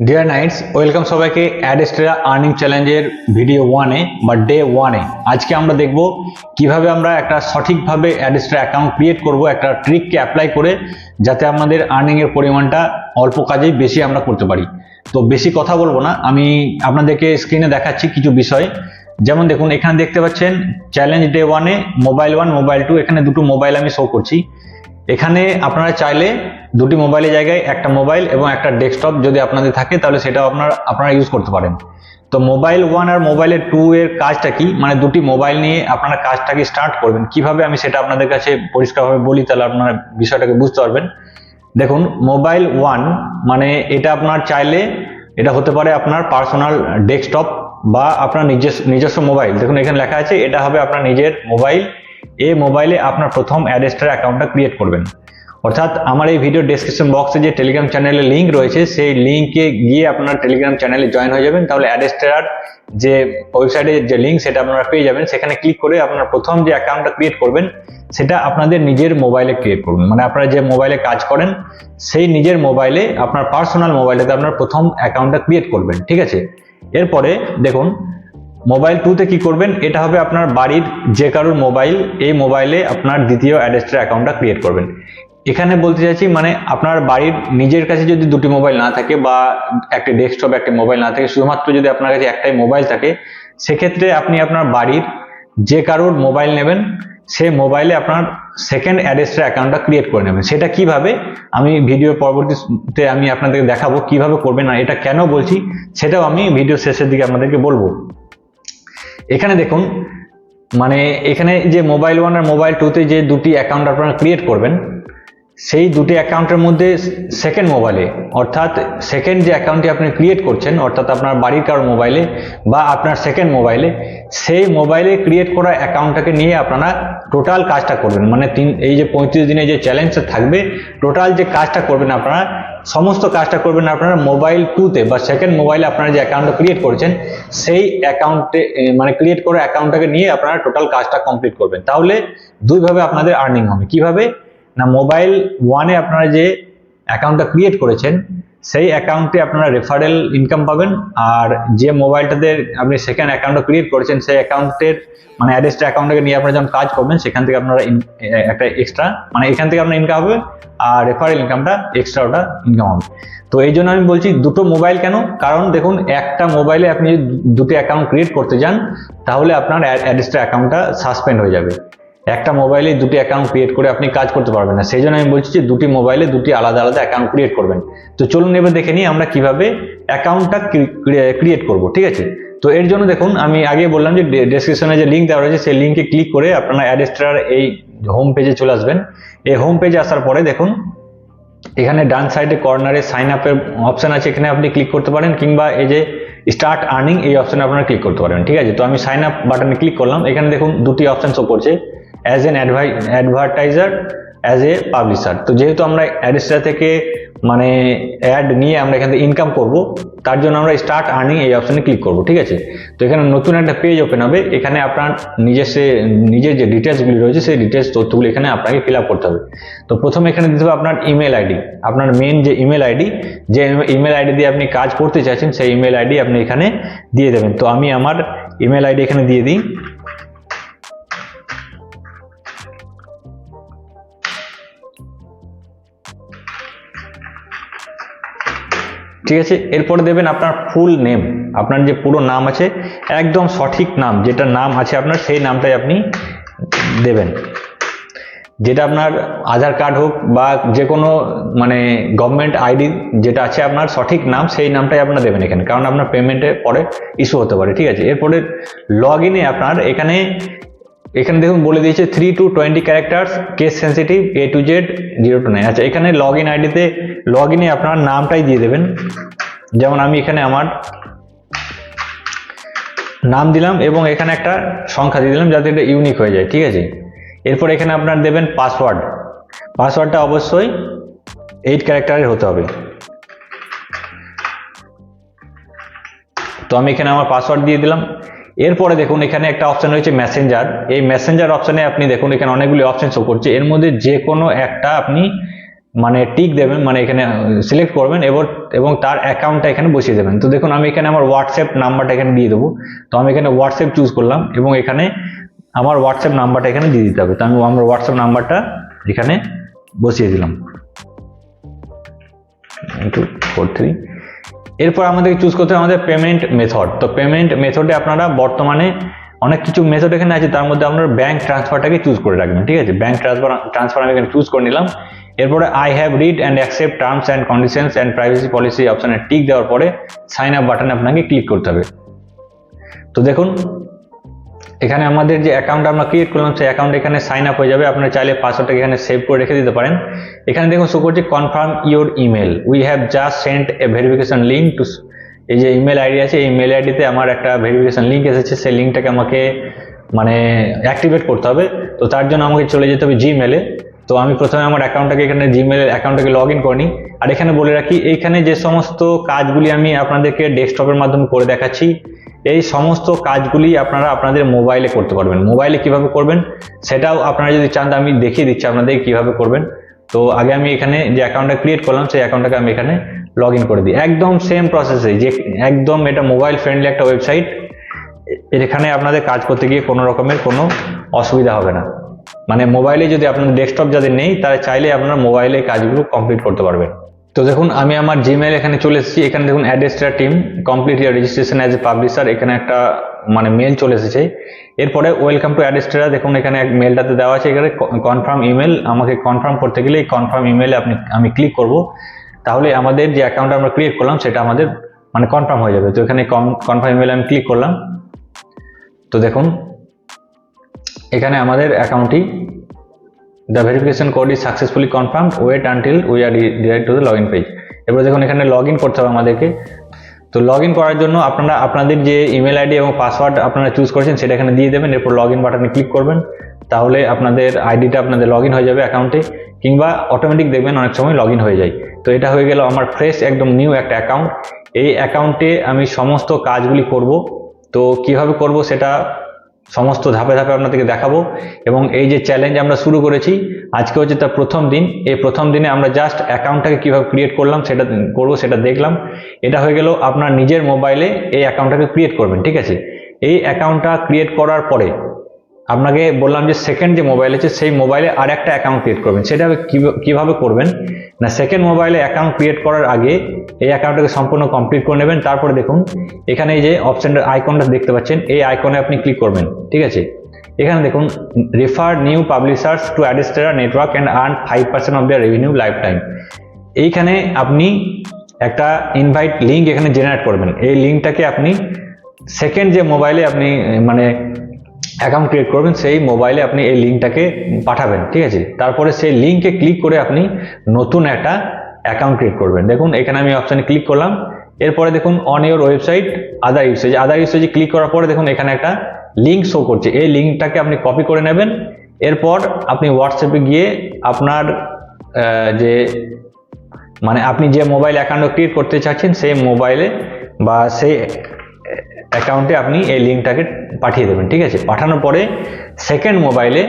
Deer Knights welcome সবাইকে অ্যাডেস্টেরা earning চ্যালেঞ্জের video ওয়ানে বা ডে ওয়ানে আজকে আমরা দেখব কীভাবে আমরা একটা সঠিকভাবে অ্যাডেস্টেরা অ্যাকাউন্ট ক্রিয়েট করব, একটা ট্রিককে অ্যাপ্লাই করে, যাতে আমাদের আর্নিংয়ের পরিমাণটা অল্প কাজেই বেশি আমরা করতে পারি। তো বেশি কথা বলব না, আমি আপনাদেরকে স্ক্রিনে দেখাচ্ছি কিছু বিষয়। যেমন দেখুন, এখানে দেখতে পাচ্ছেন চ্যালেঞ্জ ডে ওয়ানে মোবাইল ওয়ান মোবাইল টু এখানে দুটো মোবাইল আমি শো করছি। এখানে আপনারা চাইলে দুটি মোবাইলের জায়গায়, একটা মোবাইল এবং একটা ডেস্কটপ যদি আপনাদের থাকে, তাহলে সেটাও আপনার, আপনারা ইউজ করতে পারেন। তো মোবাইল ওয়ান আর মোবাইলের টু এর কাজটা কি? মানে দুটি মোবাইল নিয়ে আপনারা কাজটাকে স্টার্ট করবেন। কীভাবে আমি সেটা আপনাদের কাছে পরিষ্কারভাবে বলি, তাহলে আপনারা বিষয়টাকে বুঝতে পারবেন। দেখুন মোবাইল ওয়ান মানে এটা আপনার চাইলে, এটা হতে পারে আপনার পার্সোনাল ডেস্কটপ বা আপনার নিজস্ব নিজস্ব মোবাইল দেখুন, এখানে লেখা আছে, এটা হবে আপনার নিজের মোবাইল এই মোবাইলে আপনার প্রথম অ্যাডেস্টার অ্যাকাউন্টটা ক্রিয়েট করবেন। অর্থাৎ আমার এই ভিডিও ডেসক্রিপশন বক্সে যে টেলিগ্রাম চ্যানেলের লিঙ্ক রয়েছে, সেই লিঙ্কে গিয়ে আপনার টেলিগ্রাম চ্যানেলে জয়েন হয়ে যাবেন। তাহলে অ্যাডেস্টার যে ওয়েবসাইটের যে লিঙ্ক সেটা আপনারা পেয়ে যাবেন। সেখানে ক্লিক করে আপনার প্রথম যে অ্যাকাউন্টটা ক্রিয়েট করবেন, সেটা আপনাদের নিজের মোবাইলে ক্রিয়েট করবেন মানে আপনারা যে মোবাইলে কাজ করেন, সেই নিজের মোবাইলে আপনার পার্সোনাল মোবাইলেতে আপনার প্রথম অ্যাকাউন্টটা ক্রিয়েট করবেন। ঠিক আছে? এরপরে দেখুন মোবাইল টুতে কি করবেন? এটা হবে আপনার বাড়ির যে কারোর মোবাইল এই মোবাইলে আপনার দ্বিতীয় অ্যাডেস্টার অ্যাকাউন্টটা ক্রিয়েট করবেন। এখানে বলতে চাইছি মানে আপনার বাড়ির নিজের কাছে যদি দুটি মোবাইল না থাকে বা একটা ডেস্কটপ একটা মোবাইল না থাকে, শুধুমাত্র যদি আপনার কাছে একটাই মোবাইল থাকে, সেক্ষেত্রে আপনি আপনার বাড়ির যে কারোর মোবাইল নেবেন সে মোবাইলে আপনার সেকেন্ড অ্যাডেস্টার অ্যাকাউন্টটা ক্রিয়েট করে নেবেন। সেটা কীভাবে? আমি ভিডিও পরবর্তীতে আমি আপনাদেরকে দেখাবো কীভাবে করবেন না এটা কেন বলছি, সেটাও আমি ভিডিও শেষের দিকে আপনাদেরকে বলব। এখানে দেখুন মানে এখানে যে মোবাইল ওয়ান আর মোবাইল টুতে যে দুটি অ্যাকাউন্ট আপনারা ক্রিয়েট করবেন, সেই দুটি অ্যাকাউন্টের মধ্যে সেকেন্ড মোবাইলে অর্থাৎ সেকেন্ড যে অ্যাকাউন্টটি আপনি ক্রিয়েট করছেন, অর্থাৎ আপনার বাড়ির কারোর মোবাইলে বা আপনার সেকেন্ড মোবাইলে সেই মোবাইলে ক্রিয়েট করা অ্যাকাউন্টটাকে নিয়ে আপনারা টোটাল কাজটা করবেন। মানে তিন, এই যে পঁয়ত্রিশ দিনে যে চ্যালেঞ্জটা থাকবে টোটাল যে কাজটা করবেন আপনারা সমস্ত কাজটা করবেন আপনারা মোবাইল টুতে বা সেকেন্ড মোবাইলে আপনারা যে অ্যাকাউন্টটা ক্রিয়েট করেছেন, সেই অ্যাকাউন্টে মানে ক্রিয়েট করে অ্যাকাউন্টটাকে নিয়ে আপনারা টোটাল কাজটা কমপ্লিট করবেন। তাহলে দুইভাবে আপনাদের আর্নিং হবে। কীভাবে? না মোবাইল ওয়ানে আপনারা যে অ্যাকাউন্টটা ক্রিয়েট করেছেন সেই অ্যাকাউন্টে আপনারা রেফারেল ইনকাম পাবেন, আর যে মোবাইলটাতে আপনি সেকেন্ড অ্যাকাউন্টটা ক্রিয়েট করেছেন, সেই অ্যাকাউন্টের মানে অ্যাড্রেসটা অ্যাকাউন্টটাকে নিয়ে আপনারা যখন কাজ করবেন, সেখান থেকে আপনারা একটা এক্সট্রা মানে এখান থেকে আপনার ইনকাম হবে, আর রেফারেল ইনকামটা এক্সট্রা ওটা ইনকাম হবে। তো এই জন্য আমি বলছি, দুটো মোবাইল কেন? কারণ দেখুন, একটা মোবাইলে আপনি যদি দুটো অ্যাকাউন্ট ক্রিয়েট করতে যান, তাহলে আপনার অ্যাড্রেসটা অ্যাকাউন্টটা সাসপেন্ড হয়ে যাবে। একটা মোবাইলে দুটি অ্যাকাউন্ট ক্রিয়েট করে আপনি কাজ করতে পারবেন না। সেই জন্য আমি বলছি যে দুটি মোবাইলে দুটি আলাদা আলাদা অ্যাকাউন্ট ক্রিয়েট করবেন। তো চলুন এবার দেখে নিই আমরা কীভাবে অ্যাকাউন্টটা ক্রিয়েট করব, ঠিক আছে? তো এর জন্য দেখুন, আমি আগে বললাম যে ডেসক্রিপশনে যে লিঙ্ক দেওয়া রয়েছে, সেই লিঙ্কে ক্লিক করে আপনারা অ্যাডেস্টার এই হোম পেজে চলে আসবেন। এই হোম পেজে আসার পরে দেখুন, এখানে ডান সাইডে কর্নারে সাইন আপের অপশন আছে, এখানে আপনি ক্লিক করতে পারেন, কিংবা এই যে স্টার্ট আর্নিং এই অপশানে আপনারা ক্লিক করতে পারেন ঠিক আছে? তো আমি সাইন আপ বাটনে ক্লিক করলাম, এখানে দেখুন দুটি অপশান শো করছে as an advertiser as a publisher তো যেহেতু আমরা অ্যাডেস্টার থেকে মানে অ্যাড নিয়ে আমরা এখান থেকে ইনকাম করব, তার জন্য আমরা স্টার্ট আর্নিং এই অপশানে ক্লিক করব, ঠিক আছে? তো এখানে নতুন একটা পেজ ওপেন হবে, এখানে আপনার নিজস্ব নিজের যে ডিটেলসগুলি রয়েছে, সেই ডিটেলস তথ্যগুলো এখানে আপনাকে ফিল করতে হবে। তো প্রথমে এখানে দিতে হবে আপনার ইমেল আইডি আপনার মেন যে ইমেল আইডি যে ইমেল আইডি দিয়ে আপনি কাজ করতে চাইছেন, সেই ইমেল আইডি আপনি এখানে দিয়ে দেবেন। তো আমি আমার ইমেল আইডি এখানে দিয়ে দিই। ঠিক আছে? এরপরে দেবেন আপনার ফুল নেম আপনার যে পুরো নাম আছে, একদম সঠিক নাম, যেটা নাম আছে আপনার, সেই নামটাই আপনি দেবেন। যেটা আপনার আধার কার্ড হোক বা যে কোনো মানে গভর্নমেন্ট আইডি যেটা আছে আপনার, সঠিক নাম, সেই নামটাই আপনার দেবেন এখানে। কারণ আপনার পেমেন্টে পরে ইস্যু হতে পারে, ঠিক আছে? এরপরে লগ ইনে আপনার এখানে এখানে দেখুন বলে দিয়েছে three to twenty characters case sensitive A to Z zero to nine আচ্ছা এখানে লগ ইন আইডিতে লগ ইনে আপনার নামটাই দিয়ে দেবেন। যেমন আমি এখানে আমার নাম দিলাম এবং এখানে একটা সংখ্যা দিয়ে দিলাম যাতে এটা ইউনিক হয়ে যায়, ঠিক আছে? এরপর এখানে আপনার দেবেন পাসওয়ার্ড পাসওয়ার্ডটা অবশ্যই এইট ক্যারেক্টারের হতে হবে। তো আমি এখানে আমার পাসওয়ার্ড দিয়ে দিলাম। এরপরে দেখুন, এখানে একটা অপশন রয়েছে মেসেঞ্জার এই মেসেঞ্জার অপশনে আপনি দেখুন, এখানে অনেকগুলি অপশন শো করছে। এর মধ্যে যে কোনো একটা আপনি মানে টিক দেবেন মানে এখানে সিলেক্ট করবেন এবং এবং তার অ্যাকাউন্টটা এখানে বসিয়ে দেবেন। তো দেখুন, আমি এখানে আমার হোয়াটসঅ্যাপ নাম্বারটা এখানে দিয়ে দেবো। তো আমি এখানে হোয়াটসঅ্যাপ চুজ করলাম এবং এখানে আমার হোয়াটসঅ্যাপ নাম্বারটা এখানে দিয়ে দিতে হবে। তো আমি আমার হোয়াটসঅ্যাপ নাম্বারটা এখানে বসিয়ে দিলাম। টু ফোর থ্রি এরপর আমাদেরকে চুজ করতে হবে আমাদের পেমেন্ট মেথড তো পেমেন্ট মেথডে আপনারা বর্তমানে অনেক কিছু মেথড এখানে আছে, তার মধ্যে আপনারা ব্যাংক ট্রান্সফারটাকে চুজ করে রাখবেন, ঠিক আছে? ব্যাঙ্ক ট্রান্সফার ট্রান্সফার আমি এখানে চুজ করে নিলাম। এরপরে I have read and accept terms and conditions and privacy policy অপশানে টিক দেওয়ার পরে সাইন আপ বাটনে আপনাকে ক্লিক করতে হবে। তো দেখুন এখানে আমাদের যে অ্যাকাউন্ট আমরা ক্রিয়েট করলাম, সেই অ্যাকাউন্ট এখানে সাইন আপ হয়ে যাবে। আপনারা চাইলে পাসওয়ার্ডটাকে এখানে সেভ করে রেখে দিতে পারেন। এখানে দেখুন শো করছে confirm your email we have just sent a verification link to এই যে ইমেল আইডি আছে, এই ইমেল আইডিতে আমার একটা ভেরিফিকেশন লিঙ্ক এসেছে। সেই লিঙ্কটাকে আমাকে মানে অ্যাক্টিভেট করতে হবে। তো তার জন্য আমাকে চলে যেতে হবে জিমেলে তো আমি প্রথমে আমার অ্যাকাউন্টটাকে এখানে জিমেলের অ্যাকাউন্টটাকে লগ ইন করি আর এখানে বলে রাখি, এইখানে যে সমস্ত কাজগুলি আমি আপনাদেরকে ডেস্কটপের মাধ্যমে করে দেখাচ্ছি, এই সমস্ত কাজগুলি আপনারা আপনাদের মোবাইলে করতে পারবেন। মোবাইলে কীভাবে করবেন, সেটাও আপনারা যদি চান আমি দেখিয়ে দিচ্ছি আপনাদের কীভাবে করবেন। তো আগে আমি এখানে যে অ্যাকাউন্টটা ক্রিয়েট করলাম, সেই অ্যাকাউন্টটাকে আমি এখানে লগ করে দিই। একদম সেম প্রসেসে যে, একদম এটা মোবাইল ফ্রেন্ডলি একটা ওয়েবসাইট এখানে আপনাদের কাজ করতে গিয়ে কোনো রকমের কোনো অসুবিধা হবে না। মানে মোবাইলে যদি আপনার ডেস্কটপ যাদের নেই তারা চাইলে আপনার মোবাইলে কাজগুলো কমপ্লিট করতে পারবেন। তো দেখুন, আমি আমার জিমেল এখানে চলে এসেছি। এখানে দেখুন অ্যাড্রেসটা team complete your registration as a publisher এখানে একটা মানে মেল চলে এসেছে। এরপরে ওয়েলকাম টু অ্যাড্রেসটা দেখুন, এখানে এক মেলটাতে দেওয়া আছে। এখানে কনফার্ম ইমেল আমাকে কনফার্ম করতে গেলে এই কনফার্ম ইমেলে আপনি, আমি ক্লিক করব। তাহলে আমাদের যে অ্যাকাউন্ট আমরা ক্রিয়েট করলাম, সেটা আমাদের মানে কনফার্ম হয়ে যাবে। তো এখানে কনফার্ম ইমেলে আমি ক্লিক করলাম। তো দেখুন এখানে আমাদের অ্যাকাউন্টটি the verification code is successfully confirm wait until we are direct to the log in page এবার দেখুন এখানে লগ ইন করতে হবে আমাদেরকে, তো লগ ইন করার জন্য আপনারা, আপনাদের যে ইমেল আইডি এবং পাসওয়ার্ড আপনারা চুজ করেছেন, সেটা এখানে দিয়ে দেবেন। এরপর লগ ইন বাটনে ক্লিক করবেন। তাহলে আপনাদের আইডিটা আপনাদের লগ হয়ে যাবে অ্যাকাউন্টে কিংবা অটোমেটিক দেখবেন অনেক সময় লগ হয়ে যায়। তো এটা হয়ে গেল আমার ফ্রেশ একদম নিউ একটা অ্যাকাউন্ট এই অ্যাকাউন্টে আমি সমস্ত কাজগুলি করব। তো কীভাবে করব সেটা সমস্ত ধাপে ধাপে আপনাদেরকে দেখাবো। এবং এই যে চ্যালেঞ্জ আমরা শুরু করেছি, আজকে হচ্ছে তার প্রথম দিন। এই প্রথম দিনে আমরা জাস্ট অ্যাকাউন্টটাকে কীভাবে ক্রিয়েট করলাম সেটা করব, সেটা দেখলাম। এটা হয়ে গেল আপনার নিজের মোবাইলে এই অ্যাকাউন্টটাকে ক্রিয়েট করবেন, ঠিক আছে? এই অ্যাকাউন্টটা ক্রিয়েট করার পরে আপনাকে বললাম যে সেকেন্ড যে মোবাইল আছে, সেই মোবাইলে আর একটা অ্যাকাউন্ট ক্রিয়েট করবেন। সেটা কিভ- কীভাবে করবেন? না সেকেন্ড মোবাইলে অ্যাকাউন্ট ক্রিয়েট করার আগে এই অ্যাকাউন্টটাকে সম্পূর্ণ কমপ্লিট করে নেবেন। তারপরে দেখুন, এখানে এই যে অপশনটার আইকনটা দেখতে পাচ্ছেন, এই আইকনে আপনি ক্লিক করবেন। ঠিক আছে? এখানে দেখুন refer new publishers to Adsterra network and earn five percent of their revenue lifetime এইখানে আপনি একটা ইনভাইট লিঙ্ক এখানে জেনারেট করবেন। এই লিঙ্কটাকে আপনি সেকেন্ড যে মোবাইলে আপনি মানে অ্যাকাউন্ট ক্রিয়েট করবেন, সেই মোবাইলে আপনি এই লিঙ্কটাকে পাঠাবেন, ঠিক আছে? তারপরে সেই লিঙ্কে ক্লিক করে আপনি নতুন একটা অ্যাকাউন্ট ক্রিয়েট করবেন। দেখুন, এখানে আমি অপশানে ক্লিক করলাম। এরপরে দেখুন on your website other usage other ইউসেজে click করার পরে দেখুন, এখানে একটা লিঙ্ক শো করছে। এই লিঙ্কটাকে আপনি কপি করে নেবেন। এরপর আপনি হোয়াটসঅ্যাপে গিয়ে আপনার যে মানে আপনি যে মোবাইল অ্যাকাউন্ট ক্রিয়েট করতে চাচ্ছেন, সেই মোবাইলে বা সেই অ্যাকাউন্টে আপনি এই লিঙ্কটাকে পাঠিয়ে দেবেন, ঠিক আছে? পাঠানোর পরে সেকেন্ড মোবাইলে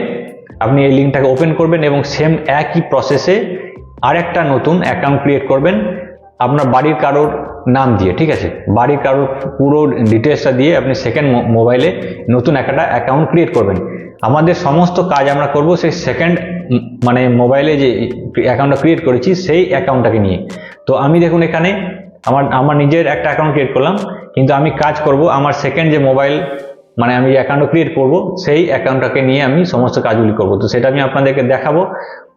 আপনি এই লিঙ্কটাকে ওপেন করবেন এবং সেম একই প্রসেসে আরেকটা নতুন অ্যাকাউন্ট ক্রিয়েট করবেন, আপনার বাড়ির কারোর নাম দিয়ে, ঠিক আছে? বাড়ির কারোর পুরো ডিটেলসটা দিয়ে আপনি সেকেন্ড মোবাইলে নতুন একটা অ্যাকাউন্ট ক্রিয়েট করবেন। আমাদের সমস্ত কাজ আমরা করব সেই সেকেন্ড মানে মোবাইলে যে অ্যাকাউন্টটা ক্রিয়েট করেছি, সেই অ্যাকাউন্টটাকে নিয়ে। তো আমি দেখুন এখানে আমার আমার নিজের একটা অ্যাকাউন্ট ক্রিয়েট করলাম। কিন্তু আমি কাজ করব, আমার সেকেন্ড যে মোবাইল মানে আমি যে অ্যাকাউন্ট ক্রিয়েট করব, সেই অ্যাকাউন্টটাকে নিয়ে আমি সমস্ত কাজগুলি করব। তো সেটা আমি আপনাদেরকে দেখাবো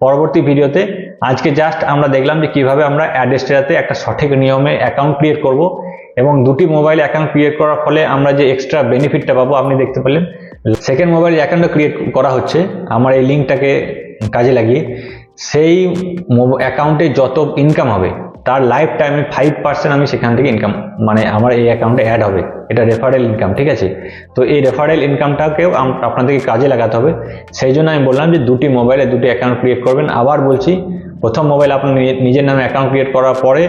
পরবর্তী ভিডিওতে। আজকে জাস্ট আমরা দেখলাম যে কীভাবে আমরা অ্যাডেস্টেরাতে একটা সঠিক নিয়মে অ্যাকাউন্ট ক্রিয়েট করব এবং দুটি মোবাইল অ্যাকাউন্ট ক্রিয়েট করার ফলে আমরা যে এক্সট্রা বেনিফিটটা পাবো, আপনি দেখতে পেলেন। সেকেন্ড মোবাইল অ্যাকাউন্টটা ক্রিয়েট করা হচ্ছে, আমার এই লিঙ্কটাকে কাজে লাগিয়ে, সেই অ্যাকাউন্টে যত ইনকাম হবে তার লাইফ টাইমে ফাইভ পার্সেন্ট আমি সেখান থেকে ইনকাম মানে আমার এই অ্যাকাউন্টে অ্যাড হবে। এটা রেফারেল ইনকাম ঠিক আছে? তো এই রেফারেল ইনকামটাকেও আপনাদেরকে কাজে লাগাতে হবে। সেই জন্য আমি বললাম যে দুটি মোবাইলে দুটি অ্যাকাউন্ট ক্রিয়েট করবেন। আবার বলছি, প্রথম মোবাইল আপনি নিজে- নিজের নামে অ্যাকাউন্ট ক্রিয়েট করার পরে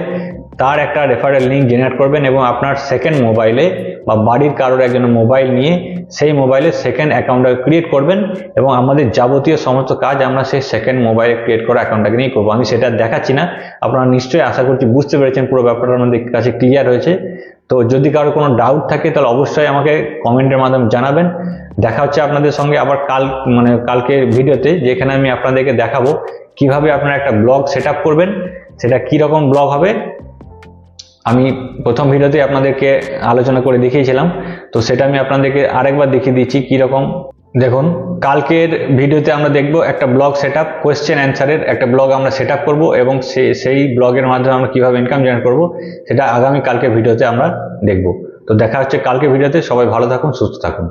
তার একটা রেফারেল লিঙ্ক জেনারেট করবেন এবং আপনার সেকেন্ড মোবাইলে বা বাড়ির কারোর একজন মোবাইল নিয়ে সেই মোবাইলে সেকেন্ড অ্যাকাউন্টটা ক্রিয়েট করবেন এবং আমাদের যাবতীয় সমস্ত কাজ আমরা সেই সেকেন্ড মোবাইলে ক্রিয়েট করা অ্যাকাউন্টটাকে নিয়ে করব। আমি সেটা দেখাচ্ছি না। আপনারা নিশ্চয়ই আশা করছি বুঝতে পেরেছেন পুরো ব্যাপারটা আমাদের কাছে ক্লিয়ার হয়েছে। তো যদি কারও কোনো ডাউট থাকে তাহলে অবশ্যই আমাকে কমেন্টের মাধ্যমে জানাবেন। দেখা হচ্ছে আপনাদের সঙ্গে আবার কাল মানে কালকের ভিডিওতে যেখানে আমি আপনাদেরকে দেখাবো কীভাবে আপনারা একটা ব্লগ সেট করবেন, সেটা কী রকম ব্লগ হবে আমি প্রথম ভিডিওতে আপনাদেরকে আলোচনা করে দেখিয়েছিলাম, তো সেটা আমি আপনাদেরকে আরেকবার দেখিয়ে দিচ্ছি কীরকম। দেখুন, কালকের ভিডিওতে আমরা দেখব একটা ব্লগ সেট আপ কোয়েশ্চেন অ্যান্সারের একটা ব্লগ আমরা সেট আপ করব এবং সেই ব্লগের মাধ্যমে আমরা কীভাবে ইনকাম জেনারেট করব, সেটা আগামী কালকের ভিডিওতে আমরা দেখব। তো দেখা হচ্ছে কালকে ভিডিওতে, সবাই ভালো থাকুন, সুস্থ থাকুন।